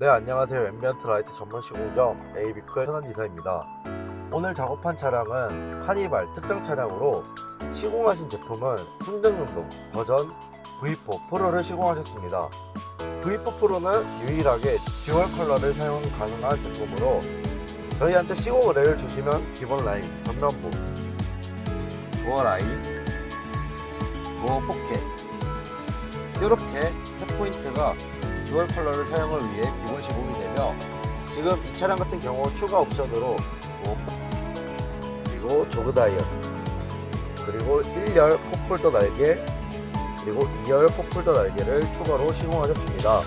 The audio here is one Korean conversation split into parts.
네 안녕하세요. 앰비언트 라이트 전문 시공점 에이비클 현안지사입니다. 오늘 작업한 차량은 카니발 특정 차량으로 시공하신 제품은 순정용도 버전 V4 프로를 시공하셨습니다. V4 프로는 유일하게 듀얼 컬러를 사용 가능한 제품으로 저희한테 시공 의뢰를 주시면 기본 라인 전면부 도어 라인 도어 포켓 이렇게 세 포인트가 듀얼 컬러를 사용을 위해 기본 시공이 되며 지금 이 차량 같은 경우 추가 옵션으로 뭐 그리고 조그 다이얼 그리고 1열 컵홀더 날개 그리고 2열 컵홀더 날개를 추가로 시공하셨습니다.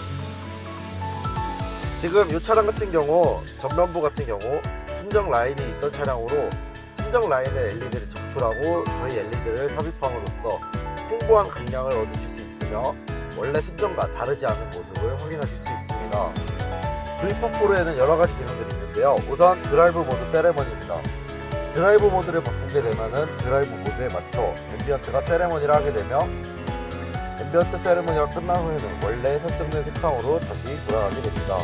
지금 이 차량 같은 경우 전면부 같은 경우 순정 라인이 있던 차량으로 순정 라인에 LED를 적출하고 저희 LED를 삽입함으로써 풍부한 강량을 얻으실 수 있으며 원래 순정과 다르지 않은 모습을 확인하실 수 있습니다. V4 프로에는 여러 가지 기능들이 있는데요. 우선 드라이브 모드 세레머니입니다. 드라이브 모드를 바꾸게 되면은 드라이브 모드에 맞춰 앰비언트가 세레머니를 하게 되며 앰비언트 세레머니가 끝난 후에는 원래 설정된 색상으로 다시 돌아가게 됩니다.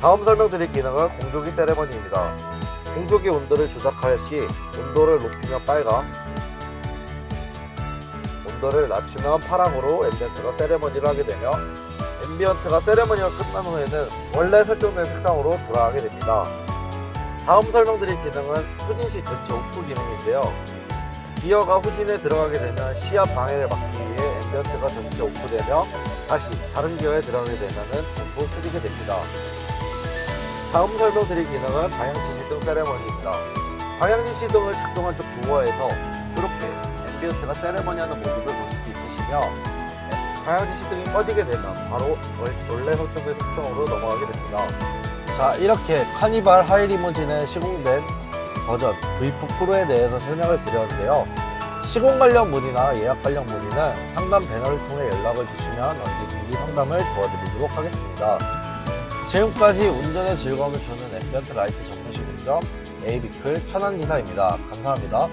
다음 설명드릴 기능은 공조기 세레머니입니다. 공조기 온도를 조작할 시 온도를 높이면 빨강, 온도를 낮추면 파랑으로 앰비언트가 세레머니를 하게 되며 앰비언트가 세레머니가 끝난 후에는 원래 설정된 색상으로 돌아가게 됩니다. 다음 설명드릴 기능은 후진 시 전체 오프 기능인데요. 기어가 후진에 들어가게 되면 시야 방해를 막기 위해 앰비언트가 전체 오프되며 다시 다른 기어에 들어가게 되면은 전부 켜지게 됩니다. 다음 설명드릴 기능은 방향지 시 등 세레머니입니다. 방향지 시 등을 작동한 쪽 부어에서 이렇게 앰비언트가 세레머니 하는 모습을 보실 수 있으시며 방향지 시등이 꺼지게 되면 바로 월- 원래 설정된 색상으로 넘어가게 됩니다. 자 이렇게 카니발 하이리무진에 시공된 버전 V4 프로에 대해서 설명을 드렸는데요. 시공 관련 문의나 예약 관련 문의는 상담 배너를 통해 연락을 주시면 언제든지 상담을 도와드리도록 하겠습니다. 지금까지 운전의 즐거움을 주는 앰비언트 라이트 전문 시공점 에이비클 천안지사입니다. 감사합니다.